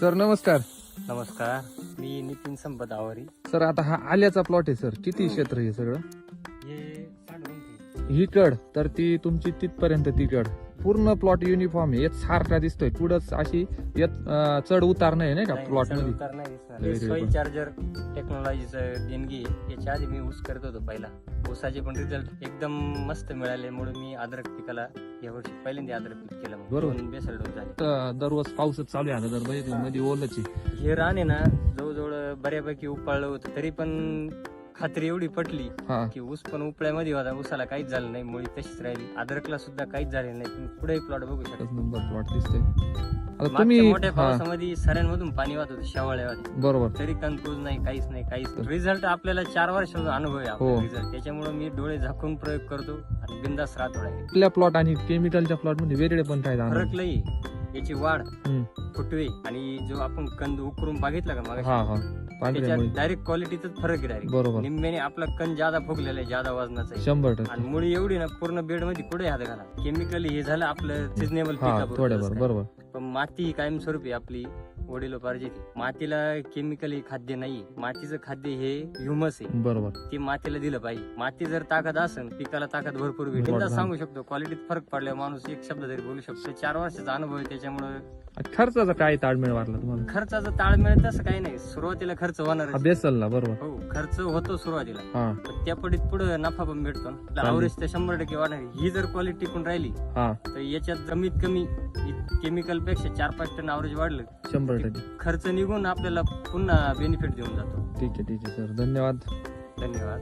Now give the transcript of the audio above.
Sir नमस्कार. नमस्कार. मी नितीन संपत आवारी. सर आता हा आल्याचा प्लॉट आहे सर. किती क्षेत्र आहे सगळं? हे ही कड तर ती तुमची तिथपर्यंत ती कड पूर्ण प्लॉट युनिफॉर्म आहे. यात सारखा दिसतोय. पुढंच अशी यात चढ उतार नाही नाही का प्लॉटमध्ये? हे. चार्जर टेक्नॉलॉजीचं देणगी. याच्या आधी मी ऊस करत होतो पहिला. ऊसाचे पण रिझल्ट एकदम मस्त मिळाले. म्हणून मी अद्रक पिकाला यावर्षी पहिल्यांदा अद्रक पीक केलं. बरोबर. बेसल डोस झाले. तर दररोज पाऊसच चालू आहे बघितलं मध्ये ओलच. हे रान आहे ना जवळजवळ बऱ्यापैकी उपाळलं होतं. तरी पण खात्री एवढी पटली हा. की ऊस पण उपळ्यामध्ये होता. ऊसाला काहीच झालं नाही मुळी तशीच राहिली. अद्रकला सुद्धा काहीच झाले नाही. तुम्ही पुढे प्लॉट बघू शकता. नंबर प्लॉट दिसतोय. आता मागच्या तुम्ही मोठ्या हा. पावसामध्ये सऱ्यांमधून पाणी वाहत होतं शेवाळ्यामध्ये बरोबर. तरी कन्फ्यूज नाही काहीच नाही काहीच रिझल्ट आपल्याला चार वर्षाचा अनुभव आहे हो. रिझल्ट त्याच्यामुळे मी डोळे झाकून प्रयोग करतो आणि बिंदास राहतो. direct. आपल्या प्लॉट आणि केमिकलच्या प्लॉटमध्ये वेगळे पण काय जाणार फरक लई याची वाढ हम्म. फुटवे आणि जो आपण कंद उकरून बघितला का मग हा हा. पांढऱ्या त्याच्यात मुळी डायरेक्ट क्वालिटीच फरक आहे डायरेक्ट बरोबर. निम्म्याने आपला कण ज्यादा फुगलेला आहे ज्यादा वजनाचा आहे. शंभर टक्के. आणि मुळी एवढी ना पूर्ण बेडमध्ये कुठे हात घाला केमिकल हे झालं आपलं सिजनेबल हा बरोबर. पण माती ही कायमस्वरूपी आपली वडिलोपार्जित. मातीला केमिकल खाद्य नाही मातीचं खाद्य हे ह्युमस आहे. बरोबर. ते मातीला दिलं पाहिजे. माती जर ताकद असेल पिकाला ताकद भरपूर भेटेल. तर सांगू शकतो क्वालिटीत फरक पडल्यावर माणूस एक शब्द तरी बोलू शकतो. चार वर्षाचा अनुभव आहे त्याच्यामुळे. खर्चाचा काय ताळमेळ वाटला तुम्हाला? खर्चाचा ताळमेळ तसं काही नाही. सुरुवातीला खर्च होणार हा बेसलला बरोबर. हो खर्च होतो सुरुवातीला. हा. पण त्या पडीत पुढे नफा पण भेटतो. ना अवरेज तर शंभर टक्के वाढणार आहे. ही जर क्वालिटी टिकून राहिली हा. तर याच्यात कमीत कमी केमिकलपेक्षा चार पाच टन अवरेज वाढलं शंभर टक्के. खर्च निघून आपल्याला पुन्हा बेनिफिट देऊन जातो. ठीक आहे ठीक आहे सर. धन्यवाद. धन्यवाद.